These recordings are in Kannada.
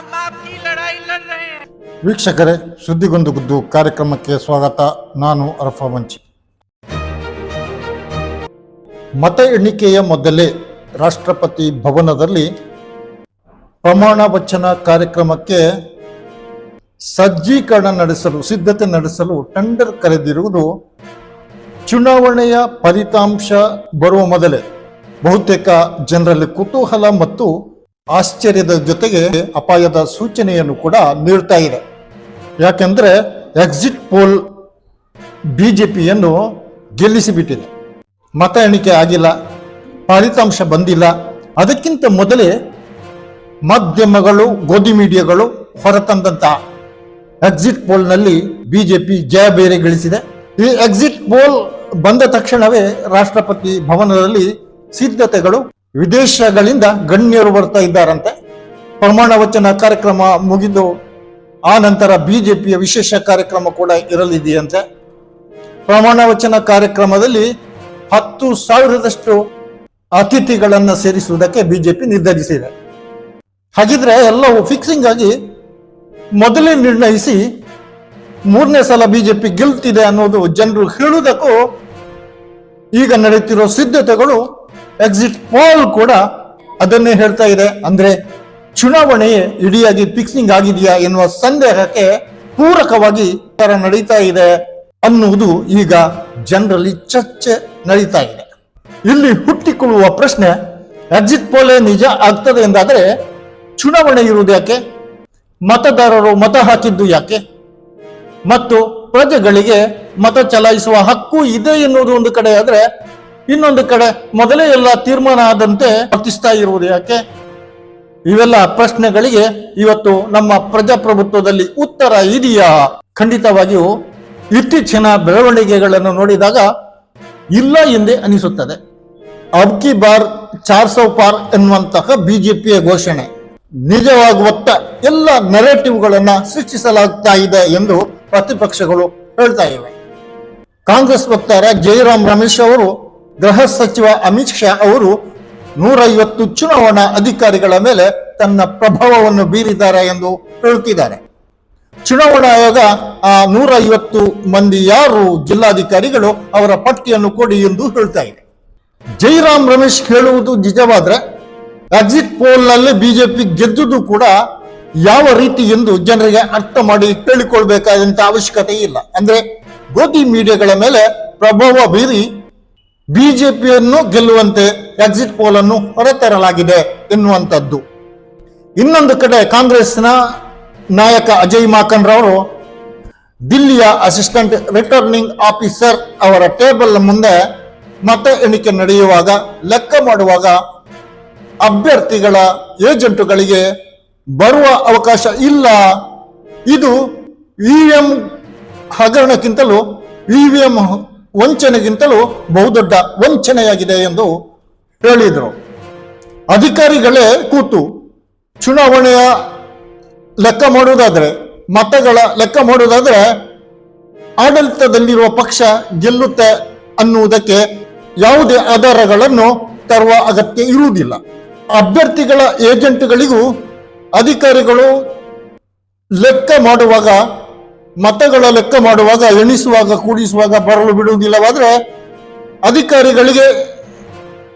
हम आपकी लड़ाई लड़ रहे हैं ವೀಕ್ಷಕರೇ ಸುದ್ದಿಗೊಂದು ಗುದ್ದು ಕಾರ್ಯಕ್ರಮಕ್ಕೆ ಸ್ವಾಗತ ನಾನು ಅರಫಾ ಮಂಚಿ ಮತ ಎಣಿಕೆಯ ಮೊದಲೇ ರಾಷ್ಟ್ರಪತಿ ಭವನದಲ್ಲಿ ಪ್ರಮಾಣ ವಚನ ಕಾರ್ಯಕ್ರಮಕ್ಕೆ ಸಜ್ಜೀಕರಣ ನಡೆಸಲು ಸಿದ್ಧತೆ ನಡೆಸಲು ಟೆಂಡರ್ ಕರೆದಿರುವುದು ಚುನಾವಣೆಯ ಫಲಿತಾಂಶ ಬರುವ ಮೊದಲೇ ಬಹುತೇಕ ಜನರಲ್ಲಿ ಕುತೂಹಲ ಮತ್ತು ಆಶ್ಚರ್ಯದ ಜೊತೆಗೆ ಅಪಾಯದ ಸೂಚನೆಯನ್ನು ಕೂಡ ನೀಡ್ತಾ ಇದೆ. ಯಾಕೆಂದ್ರೆ ಎಕ್ಸಿಟ್ ಪೋಲ್ ಬಿಜೆಪಿಯನ್ನು ಗೆಲ್ಲಿಸಿಬಿಟ್ಟಿದೆ. ಮತ ಎಣಿಕೆ ಆಗಿಲ್ಲ, ಫಲಿತಾಂಶ ಬಂದಿಲ್ಲ. ಅದಕ್ಕಿಂತ ಮೊದಲೇ ಮಾಧ್ಯಮಗಳು, ಗೋಧಿ ಮೀಡಿಯಾಗಳು ಹೊರತಂದಂತಹ ಎಕ್ಸಿಟ್ ಪೋಲ್ನಲ್ಲಿ ಬಿಜೆಪಿ ಜಯ ಬೇರೆ ಗಳಿಸಿದೆ ಈ ಎಕ್ಸಿಟ್ ಪೋಲ್ ಬಂದ ತಕ್ಷಣವೇ ರಾಷ್ಟ್ರಪತಿ ಭವನದಲ್ಲಿ ಸಿದ್ಧತೆಗಳು ವಿದೇಶಗಳಿಂದ ಗಣ್ಯರು ಬರ್ತಾ ಇದ್ದಾರಂತೆ. ಪ್ರಮಾಣ ವಚನ ಕಾರ್ಯಕ್ರಮ ಮುಗಿದು, ಆ ನಂತರ ಬಿಜೆಪಿಯ ವಿಶೇಷ ಕಾರ್ಯಕ್ರಮ ಕೂಡ ಇರಲಿದೆಯಂತೆ. ಪ್ರಮಾಣ ವಚನ ಕಾರ್ಯಕ್ರಮದಲ್ಲಿ ಹತ್ತು ಸಾವಿರದಷ್ಟು ಅತಿಥಿಗಳನ್ನು ಸೇರಿಸುವುದಕ್ಕೆ ಬಿಜೆಪಿ ನಿರ್ಧರಿಸಿದೆ. ಹಾಗಿದ್ರೆ ಎಲ್ಲವೂ ಫಿಕ್ಸಿಂಗ್ ಆಗಿ ಮೊದಲೇ ನಿರ್ಣಯಿಸಿ ಮೂರನೇ ಸಲ ಬಿಜೆಪಿ ಗೆಲ್ತಿದೆ ಅನ್ನೋದು ಜನರು ಹೇಳುವುದಕ್ಕೂ ಈಗ ನಡೆಯುತ್ತಿರೋ ಸಿದ್ಧತೆಗಳು ಎಕ್ಸಿಟ್ ಪೋಲ್ ಕೂಡ ಅದನ್ನೇ ಹೇಳ್ತಾ ಇದೆ. ಅಂದ್ರೆ ಚುನಾವಣೆ ಇಡಿಯಾಗಿ ಫಿಕ್ಸಿಂಗ್ ಆಗಿದೆಯಾ ಎನ್ನುವ ಸಂದೇಹಕ್ಕೆ ಪೂರಕವಾಗಿ ತರ ನಡೀತಾ ಇದೆ ಅನ್ನುವುದು ಈಗ ಜನರಲ್ಲಿ ಚರ್ಚೆ ನಡೀತಾ ಇದೆ. ಇಲ್ಲಿ ಹುಟ್ಟಿಕೊಳ್ಳುವ ಪ್ರಶ್ನೆ ಎಕ್ಸಿಟ್ ಪೋಲೇ ನಿಜ ಆಗ್ತದೆ ಎಂದಾದರೆ ಚುನಾವಣೆ ಇರುವುದು ಯಾಕೆ? ಮತದಾರರು ಮತ ಹಾಕಿದ್ದು ಯಾಕೆ? ಮತ್ತು ಪ್ರಜೆಗಳಿಗೆ ಮತ ಚಲಾಯಿಸುವ ಹಕ್ಕು ಇದೆ ಎನ್ನುವುದು ಒಂದು ಕಡೆ, ಆದ್ರೆ ಇನ್ನೊಂದು ಕಡೆ ಮೊದಲೇ ಎಲ್ಲ ತೀರ್ಮಾನ ಆದಂತೆ ವರ್ತಿಸ್ತಾ ಇರುವುದು ಯಾಕೆ? ಇವೆಲ್ಲ ಪ್ರಶ್ನೆಗಳಿಗೆ ಇವತ್ತು ನಮ್ಮ ಪ್ರಜಾಪ್ರಭುತ್ವದಲ್ಲಿ ಉತ್ತರ ಇದೆಯಾ? ಖಂಡಿತವಾಗಿಯೂ ಇತ್ತೀಚಿನ ಬೆಳವಣಿಗೆಗಳನ್ನು ನೋಡಿದಾಗ ಇಲ್ಲ ಎಂದೇ ಅನಿಸುತ್ತದೆ. ಅಬ್ಕಿ ಬಾರ್ ಚಾರ್ ಸೌ ಪಾರ್ ಎನ್ನುವಂತಹ ಬಿಜೆಪಿಯ ಘೋಷಣೆ. ನಿಜವಾಗುವತ್ತ ಎಲ್ಲ ನೆರೆಟಿವ್ಗಳನ್ನ ಸೃಷ್ಟಿಸಲಾಗ್ತಾ ಇದೆ ಎಂದು ಪ್ರತಿಪಕ್ಷಗಳು ಹೇಳ್ತಾ ಇವೆ. ಕಾಂಗ್ರೆಸ್ ವಕ್ತಾರ ಜಯರಾಮ್ ರಮೇಶ್ ಅವರು ಗೃಹ ಸಚಿವ ಅಮಿತ್ ಶಾ ಅವರು ನೂರೈವತ್ತು ಚುನಾವಣಾ ಅಧಿಕಾರಿಗಳ ಮೇಲೆ ತನ್ನ ಪ್ರಭಾವವನ್ನು ಬೀರಿದ್ದಾರೆ ಎಂದು ಹೇಳುತ್ತಿದ್ದಾರೆ. ಚುನಾವಣಾ ಆಯೋಗ ಆ ನೂರೈವತ್ತು ಮಂದಿ ಯಾರು ಜಿಲ್ಲಾಧಿಕಾರಿಗಳು ಅವರ ಪಟ್ಟಿಯನ್ನು ಕೊಡಿ ಎಂದು ಹೇಳ್ತಾ ಇದೆ. ಜೈರಾಮ್ ರಮೇಶ್ ಹೇಳುವುದು ನಿಜವಾದ್ರೆ ಎಕ್ಸಿಟ್ ಪೋಲ್ನಲ್ಲಿ ಬಿಜೆಪಿ ಗೆದ್ದುದು ಕೂಡ ಯಾವ ರೀತಿ ಎಂದು ಜನರಿಗೆ ಅರ್ಥ ಮಾಡಿ ಕೇಳಿಕೊಳ್ಬೇಕಾದಂತ ಅವಶ್ಯಕತೆ ಇಲ್ಲ. ಅಂದ್ರೆ ಗೋಧಿ ಮೀಡಿಯಾಗಳ ಮೇಲೆ ಪ್ರಭಾವ ಬೀರಿ ಬಿಜೆಪಿಯನ್ನು ಗೆಲ್ಲುವಂತೆ ಎಕ್ಸಿಟ್ ಪೋಲ್ ಅನ್ನು ಹೊರತರಲಾಗಿದೆ ಎನ್ನುವಂಥದ್ದು. ಇನ್ನೊಂದು ಕಡೆ ಕಾಂಗ್ರೆಸ್ನ ನಾಯಕ ಅಜಯ್ ಮಾಕನ್ ರವರು ದಿಲ್ಲಿಯ ಅಸಿಸ್ಟೆಂಟ್ ರಿಟರ್ನಿಂಗ್ ಆಫೀಸರ್ ಅವರ ಟೇಬಲ್ ಮುಂದೆ ಮತ ಎಣಿಕೆ ನಡೆಯುವಾಗ, ಲೆಕ್ಕ ಮಾಡುವಾಗ ಅಭ್ಯರ್ಥಿಗಳ ಏಜೆಂಟುಗಳಿಗೆ ಬರುವ ಅವಕಾಶ ಇಲ್ಲ. ಇದು ಇವಿಎಂ ಹಗರಣಕ್ಕಿಂತಲೂ ಇವಿಎಂ ವಂಚನೆಗಿಂತಲೂ ಬಹುದೊಡ್ಡ ವಂಚನೆಯಾಗಿದೆ ಎಂದು ಹೇಳಿದರು. ಅಧಿಕಾರಿಗಳೇ ಕೂತು ಚುನಾವಣೆಯ ಲೆಕ್ಕ ಮಾಡುವುದಾದರೆ, ಮತಗಳ ಲೆಕ್ಕ ಮಾಡುವುದಾದರೆ ಆಡಳಿತದಲ್ಲಿರುವ ಪಕ್ಷ ಗೆಲ್ಲುತ್ತೆ ಅನ್ನುವುದಕ್ಕೆ ಯಾವುದೇ ಆಧಾರಗಳನ್ನು ತರುವ ಅಗತ್ಯ ಇರುವುದಿಲ್ಲ. ಅಭ್ಯರ್ಥಿಗಳ ಏಜೆಂಟ್ಗಳಿಗೂ ಅಧಿಕಾರಿಗಳು ಲೆಕ್ಕ ಮಾಡುವಾಗ ಮತಗಳ ಲೆಕ್ಕ ಮಾಡುವಾಗ, ಎಣಿಸುವಾಗ, ಕೂಡಿಸುವಾಗ ಬರಲು ಬಿಡುವುದಿಲ್ಲವಾದ್ರೆ ಅಧಿಕಾರಿಗಳಿಗೆ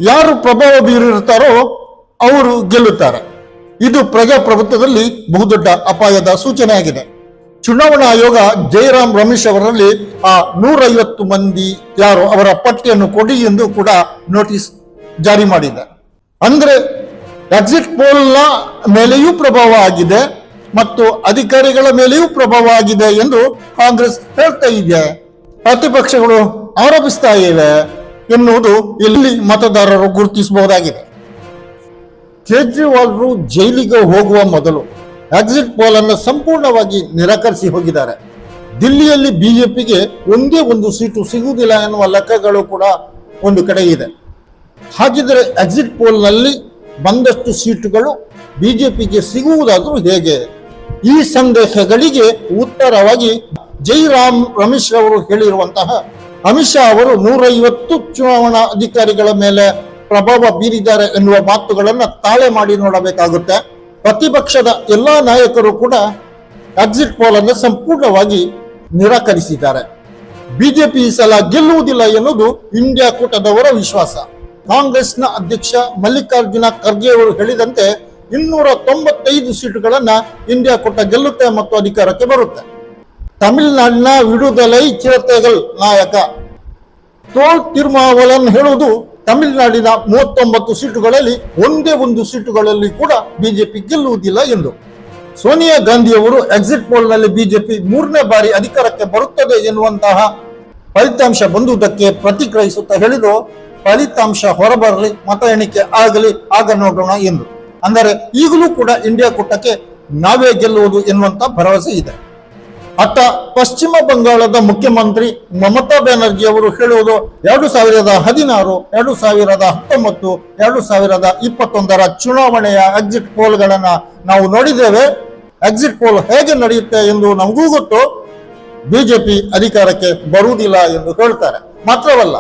ಯಾರು ಪ್ರಭಾವ ಬೀರಿರುತ್ತಾರೋ ಅವರು ಗೆಲ್ಲುತ್ತಾರೆ. ಇದು ಪ್ರಜಾಪ್ರಭುತ್ವದಲ್ಲಿ ಬಹುದೊಡ್ಡ ಅಪಾಯದ ಸೂಚನೆಯಾಗಿದೆ. ಚುನಾವಣಾ ಆಯೋಗ ಜಯರಾಮ್ ರಮೇಶ್ ಅವರಲ್ಲಿ ಆ ನೂರೈವತ್ತು ಮಂದಿ ಯಾರು ಅವರ ಪಟ್ಟಿಯನ್ನು ಕೊಡಿ ಎಂದು ಕೂಡ ನೋಟಿಸ್ ಜಾರಿ ಮಾಡಿದೆ. ಅಂದ್ರೆ ಎಕ್ಸಿಟ್ ಪೋಲ್ನ ಮೇಲೆಯೂ ಪ್ರಭಾವ ಆಗಿದೆ. ಮತ್ತು ಅಧಿಕಾರಿಗಳ ಮೇಲೆಯೂ ಪ್ರಭಾವ ಆಗಿದೆ ಎಂದು ಕಾಂಗ್ರೆಸ್ ಹೇಳ್ತಾ ಇದೆ. ಪ್ರತಿಪಕ್ಷಗಳು ಆರೋಪಿಸ್ತಾ ಇವೆ ಎನ್ನುವುದು ಇಲ್ಲಿ ಮತದಾರರು ಗುರುತಿಸಬಹುದಾಗಿದೆ. ಕೇಜ್ರಿವಾಲ್ರು ಜೈಲಿಗೆ ಹೋಗುವ ಮೊದಲು ಎಕ್ಸಿಟ್ ಪೋಲ್ ಅನ್ನು ಸಂಪೂರ್ಣವಾಗಿ ನಿರಾಕರಿಸಿ ಹೋಗಿದ್ದಾರೆ. ದಿಲ್ಲಿಯಲ್ಲಿ ಬಿಜೆಪಿಗೆ ಒಂದೇ ಒಂದು ಸೀಟು ಸಿಗುವುದಿಲ್ಲ ಎನ್ನುವ ಲೆಕ್ಕಗಳು ಕೂಡ ಒಂದು ಕಡೆ ಇದೆ. ಹಾಗಿದ್ರೆ ಎಕ್ಸಿಟ್ ಪೋಲ್ನಲ್ಲಿ ಬಂದಷ್ಟು ಸೀಟುಗಳು ಬಿಜೆಪಿಗೆ ಸಿಗುವುದಾದರೂ ಹೇಗೆ? ಈ ಸಂದೇಹಗಳಿಗೆ ಉತ್ತರವಾಗಿ ಜೈರಾಮ್ ರಮೇಶ್ ಅವರು ಹೇಳಿರುವಂತಹ ಅಮಿತ್ ಶಾ ಅವರು ನೂರೈವತ್ತು ಚುನಾವಣಾ ಅಧಿಕಾರಿಗಳ ಮೇಲೆ ಪ್ರಭಾವ ಬೀರಿದ್ದಾರೆ ಎನ್ನುವ ಮಾತುಗಳನ್ನ ತಾಳೆ ಮಾಡಿ ನೋಡಬೇಕಾಗುತ್ತೆ. ಪ್ರತಿಪಕ್ಷದ ಎಲ್ಲಾ ನಾಯಕರು ಕೂಡ ಎಕ್ಸಿಟ್ ಪೋಲ್ ಅನ್ನು ಸಂಪೂರ್ಣವಾಗಿ ನಿರಾಕರಿಸಿದ್ದಾರೆ. ಬಿಜೆಪಿ ಈ ಸಲ ಗೆಲ್ಲುವುದಿಲ್ಲ ಎನ್ನುವುದು ಇಂಡಿಯಾ ಕೂಟದವರ ವಿಶ್ವಾಸ. ಕಾಂಗ್ರೆಸ್ನ ಅಧ್ಯಕ್ಷ ಮಲ್ಲಿಕಾರ್ಜುನ ಖರ್ಗೆ ಅವರು ಹೇಳಿದಂತೆ ಇನ್ನೂರ ತೊಂಬತ್ತೈದು ಸೀಟುಗಳನ್ನ ಇಂಡಿಯಾ ಕೊಟ್ಟ ಗೆಲ್ಲುತ್ತೆ ಮತ್ತು ಅಧಿಕಾರಕ್ಕೆ ಬರುತ್ತೆ. ತಮಿಳುನಾಡಿನ ವಿಡುದಲೈ ಚಿರತೆಗಲ್ ನಾಯಕ ತೋಲ್ ತಿರುಮಾವಲನ್ ಹೇಳುವುದು ತಮಿಳುನಾಡಿನ ಮೂವತ್ತೊಂಬತ್ತು ಸೀಟುಗಳಲ್ಲಿ ಒಂದೇ ಒಂದು ಸೀಟುಗಳಲ್ಲಿ ಕೂಡ ಬಿಜೆಪಿ ಗೆಲ್ಲುವುದಿಲ್ಲ ಎಂದು. ಸೋನಿಯಾ ಗಾಂಧಿಯವರು ಎಕ್ಸಿಟ್ ಪೋಲ್ನಲ್ಲಿ ಬಿಜೆಪಿ ಮೂರನೇ ಬಾರಿ ಅಧಿಕಾರಕ್ಕೆ ಬರುತ್ತದೆ ಎನ್ನುವಂತಹ ಫಲಿತಾಂಶ ಬಂದುದಕ್ಕೆ ಪ್ರತಿಕ್ರಿಯಿಸುತ್ತಾ ಹೇಳಿದ್ರು. ಫಲಿತಾಂಶ ಹೊರಬರಲಿ, ಮತ ಎಣಿಕೆ ಆಗಲಿ, ಆಗ ನೋಡೋಣ ಎಂದು. ಅಂದರೆ ಈಗಲೂ ಕೂಡ ಇಂಡಿಯಾ ಕೂಟಕ್ಕೆ ನಾವೇ ಗೆಲ್ಲುವುದು ಎನ್ನುವಂತ ಭರವಸೆ ಇದೆ. ಅತ್ತ ಪಶ್ಚಿಮ ಬಂಗಾಳದ ಮುಖ್ಯಮಂತ್ರಿ ಮಮತಾ ಬ್ಯಾನರ್ಜಿ ಅವರು ಹೇಳುವುದು ಎರಡು ಸಾವಿರದ ಹದಿನಾರು, ಎರಡು ಸಾವಿರದ ಹತ್ತೊಂಬತ್ತು, ಎರಡು ಸಾವಿರದ ಇಪ್ಪತ್ತೊಂದರ ಚುನಾವಣೆಯ ಎಕ್ಸಿಟ್ ಪೋಲ್ಗಳನ್ನ ನಾವು ನೋಡಿದ್ದೇವೆ. ಎಕ್ಸಿಟ್ ಪೋಲ್ ಹೇಗೆ ನಡೆಯುತ್ತೆ ಎಂದು ನಮಗೂ ಗೊತ್ತು. ಬಿಜೆಪಿ ಅಧಿಕಾರಕ್ಕೆ ಬರುವುದಿಲ್ಲ ಎಂದು ಹೇಳ್ತಾರೆ. ಮಾತ್ರವಲ್ಲ,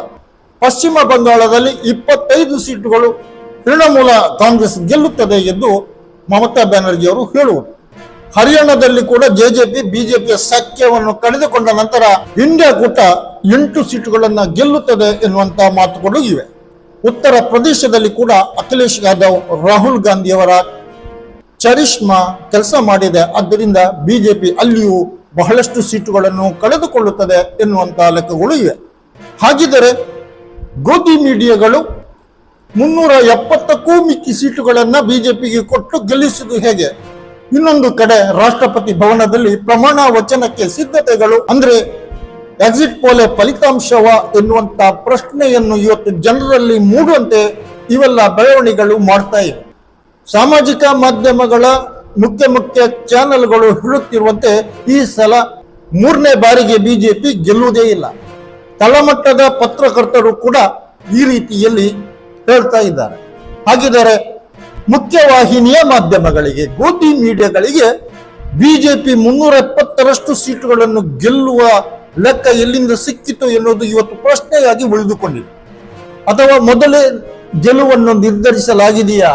ಪಶ್ಚಿಮ ಬಂಗಾಳದಲ್ಲಿ ಇಪ್ಪತ್ತೈದು ಸೀಟುಗಳು ತೃಣಮೂಲ ಕಾಂಗ್ರೆಸ್ ಗೆಲ್ಲುತ್ತದೆ ಎಂದು ಮಮತಾ ಬ್ಯಾನರ್ಜಿ ಅವರು ಹೇಳುವರು. ಹರಿಯಾಣದಲ್ಲಿ ಕೂಡ ಜೆಜೆಪಿ ಬಿಜೆಪಿಯ ಸಖ್ಯವನ್ನು ಕಳೆದುಕೊಂಡ ನಂತರ ಇಂಡಿಯಾ ಕೂಟ ಎಂಟು ಸೀಟುಗಳನ್ನು ಗೆಲ್ಲುತ್ತದೆ ಎನ್ನುವಂತಹ ಮಾತುಗಳು ಇವೆ. ಉತ್ತರ ಪ್ರದೇಶದಲ್ಲಿ ಕೂಡ ಅಖಿಲೇಶ್ ಯಾದವ್, ರಾಹುಲ್ ಗಾಂಧಿಯವರ ಚರಿಷ್ಮಾ ಕೆಲಸ ಮಾಡಿದೆ. ಆದ್ದರಿಂದ ಬಿಜೆಪಿ ಅಲ್ಲಿಯೂ ಬಹಳಷ್ಟು ಸೀಟುಗಳನ್ನು ಕಳೆದುಕೊಳ್ಳುತ್ತದೆ ಎನ್ನುವಂತಹ ಲೆಕ್ಕಗಳು ಇವೆ. ಹಾಗಿದ್ದರೆ ಗೋಧಿ ಮೀಡಿಯಾಗಳು ಮುನ್ನೂರ ಎಪ್ಪತ್ತಕ್ಕೂ ಮಿಕ್ಕಿ ಸೀಟುಗಳನ್ನ ಬಿಜೆಪಿಗೆ ಕೊಟ್ಟು ಗೆಲ್ಲಿಸುವುದು ಹೇಗೆ? ಇನ್ನೊಂದು ಕಡೆ ರಾಷ್ಟ್ರಪತಿ ಭವನದಲ್ಲಿ ಪ್ರಮಾಣ ವಚನಕ್ಕೆ ಸಿದ್ಧತೆಗಳು ಅಂದ್ರೆ ಎಕ್ಸಿಟ್ ಪೋಲೆ ಫಲಿತಾಂಶವ ಎನ್ನುವಂತ ಪ್ರಶ್ನೆಯನ್ನು ಇವತ್ತು ಜನರಲ್ಲಿ ಮೂಡುವಂತೆ ಇವೆಲ್ಲ ಬೆಳವಣಿಗೆಗಳು ಮಾಡ್ತಾ ಇವೆ. ಸಾಮಾಜಿಕ ಮಾಧ್ಯಮಗಳ ಮುಖ್ಯ ಮುಖ್ಯ ಚಾನೆಲ್ಗಳು ಹೇಳುತ್ತಿರುವಂತೆ ಈ ಸಲ ಮೂರನೇ ಬಾರಿಗೆ ಬಿಜೆಪಿ ಗೆಲ್ಲುವುದೇ ಇಲ್ಲ. ತಳಮಟ್ಟದ ಪತ್ರಕರ್ತರು ಕೂಡ ಈ ರೀತಿಯಲ್ಲಿ ಹೇಳ್ತಾ ಇದ್ದಾರೆ. ಹಾಗಿದ್ದಾರೆ ಮುಖ್ಯವಾಹಿನಿಯ ಮಾಧ್ಯಮಗಳಿಗೆ ಗೋಧಿ ಮೀಡಿಯಾಗಳಿಗೆ ಬಿಜೆಪಿ ಮುನ್ನೂರ ಎಪ್ಪತ್ತರಷ್ಟು ಸೀಟುಗಳನ್ನು ಗೆಲ್ಲುವ ಲೆಕ್ಕ ಎಲ್ಲಿಂದ ಸಿಕ್ಕಿತು ಎನ್ನುವುದು ಇವತ್ತು ಪ್ರಶ್ನೆಯಾಗಿ ಉಳಿದುಕೊಂಡಿದೆ. ಅಥವಾ ಮೊದಲೇ ಗೆಲುವನ್ನು ನಿರ್ಧರಿಸಲಾಗಿದೆಯಾ?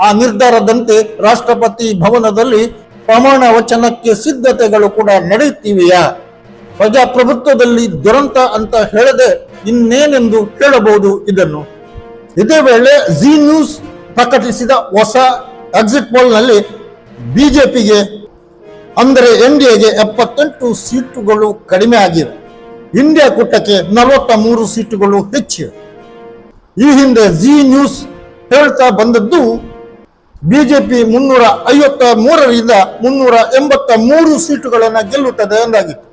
ಆ ನಿರ್ಧಾರದಂತೆ ರಾಷ್ಟ್ರಪತಿ ಭವನದಲ್ಲಿ ಪ್ರಮಾಣ ವಚನಕ್ಕೆ ಸಿದ್ಧತೆಗಳು ಕೂಡ ನಡೆಯುತ್ತಿವೆಯಾ? ಪ್ರಜಾಪ್ರಭುತ್ವದಲ್ಲಿ ದುರಂತ ಅಂತ ಹೇಳದೆ ಇನ್ನೇನೆಂದು ಹೇಳಬಹುದು ಇದನ್ನು? ಇದೇ ವೇಳೆ ಜಿ ನ್ಯೂಸ್ ಪ್ರಕಟಿಸಿದ ಹೊಸ ಎಕ್ಸಿಟ್ ಪೋಲ್ನಲ್ಲಿ ಬಿಜೆಪಿಗೆ ಅಂದರೆ ಎನ್ ಡಿ ಎಗೆ ಎಪ್ಪತ್ತೆಂಟು ಸೀಟುಗಳು ಕಡಿಮೆ ಆಗಿವೆ. ಇಂಡಿಯಾ ಕೂಟಕ್ಕೆ ನಲವತ್ತ ಮೂರು ಸೀಟುಗಳು ಹೆಚ್ಚಿವೆ. ಈ ಹಿಂದೆ ಜಿ ನ್ಯೂಸ್ ಹೇಳ್ತಾ ಬಂದದ್ದು ಬಿಜೆಪಿ ಮುನ್ನೂರ ಐವತ್ತ ಮೂರರಿಂದ ಮುನ್ನೂರ ಎಂಬತ್ತ ಮೂರು ಸೀಟುಗಳನ್ನು ಗೆಲ್ಲುತ್ತದೆ ಎಂದಾಗಿತ್ತು.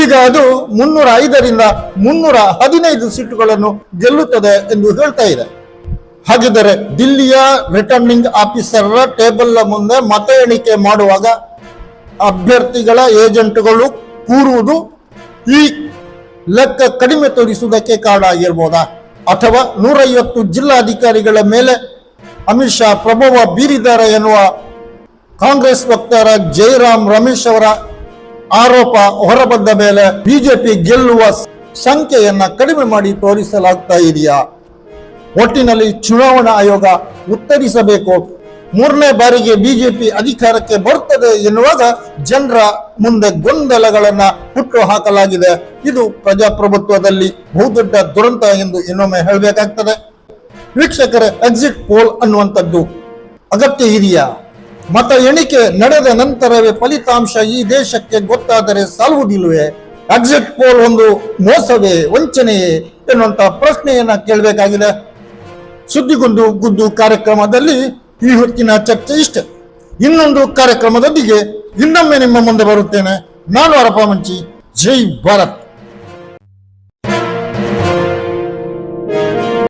ಈಗ ಅದು ಮುನ್ನೂರ ಐದರಿಂದ ಮುನ್ನೂರ ಹದಿನೈದು ಸೀಟುಗಳನ್ನು ಗೆಲ್ಲುತ್ತದೆ ಎಂದು ಹೇಳ್ತಾ ಇದೆ. ಹಾಗಿದ್ದರೆ ದಿಲ್ಲಿಯ ರಿಟರ್ನಿಂಗ್ ಆಫೀಸರ್ ಟೇಬಲ್ ಮುಂದೆ ಮತ ಎಣಿಕೆ ಮಾಡುವಾಗ ಅಭ್ಯರ್ಥಿಗಳ ಏಜೆಂಟ್ಗಳು ಕೂರುವುದು ಈ ಲೆಕ್ಕ ಕಡಿಮೆ ತೋರಿಸುವುದಕ್ಕೆ ಕಾರಣ ಆಗಿರ್ಬೋದಾ? ಅಥವಾ ನೂರೈವತ್ತು ಜಿಲ್ಲಾಧಿಕಾರಿಗಳ ಮೇಲೆ ಅಮಿತ್ ಶಾ ಪ್ರಭಾವ ಬೀರಿದ್ದಾರೆ ಎನ್ನುವ ಕಾಂಗ್ರೆಸ್ ವಕ್ತಾರ ಜೈರಾಮ್ ರಮೇಶ್ ಅವರ ಆರೋಪ ಹೊರಬಂದ ಮೇಲೆ ಬಿಜೆಪಿ ಗೆಲ್ಲುವ ಸಂಖ್ಯೆಯನ್ನ ಕಡಿಮೆ ಮಾಡಿ ತೋರಿಸಲಾಗ್ತಾ ಇದೆಯಾ? ಒಟ್ಟಿನಲ್ಲಿ ಚುನಾವಣಾ ಆಯೋಗ ಉತ್ತರಿಸಬೇಕು. ಮೂರನೇ ಬಾರಿಗೆ ಬಿಜೆಪಿ ಅಧಿಕಾರಕ್ಕೆ ಬರುತ್ತದೆ ಎನ್ನುವಾಗ ಜನರ ಮುಂದೆ ಗೊಂದಲಗಳನ್ನ ಹುಟ್ಟು ಹಾಕಲಾಗಿದೆ. ಇದು ಪ್ರಜಾಪ್ರಭುತ್ವದಲ್ಲಿ ಬಹುದೊಡ್ಡ ದುರಂತ ಎಂದು ಇನ್ನೊಮ್ಮೆ ಹೇಳಬೇಕಾಗ್ತದೆ. ವೀಕ್ಷಕರೇ ಎಕ್ಸಿಟ್ ಪೋಲ್ ಅನ್ನುವಂಥದ್ದು ಅಗತ್ಯ ಇದೆಯಾ? ಮತ ಎಣಿಕೆ ನಡೆದ ನಂತರವೇ ಫಲಿತಾಂಶ ಈ ದೇಶಕ್ಕೆ ಗೊತ್ತಾದರೆ ಸಾಲುವುದಿಲ್ಲವೇ ಎಕ್ಸಿಟ್ ಪೋಲ್ ಒಂದು ಮೋಸವೇ, ವಂಚನೆಯೇ ಎನ್ನುವಂತಹ ಪ್ರಶ್ನೆಯನ್ನ ಕೇಳಬೇಕಾಗಿದೆ. ಸುದ್ದಿಗೊಂದು ಗುದ್ದು ಕಾರ್ಯಕ್ರಮದಲ್ಲಿ ಈ ಹೊತ್ತಿನ ಚರ್ಚೆ ಇಷ್ಟೆ. ಇನ್ನೊಂದು ಕಾರ್ಯಕ್ರಮದೊಂದಿಗೆ ಇನ್ನೊಮ್ಮೆ ನಿಮ್ಮ ಮುಂದೆ ಬರುತ್ತೇನೆ. ನಾನು ಅರಪಾ ಮಂಚಿ. ಜೈ ಭಾರತ್.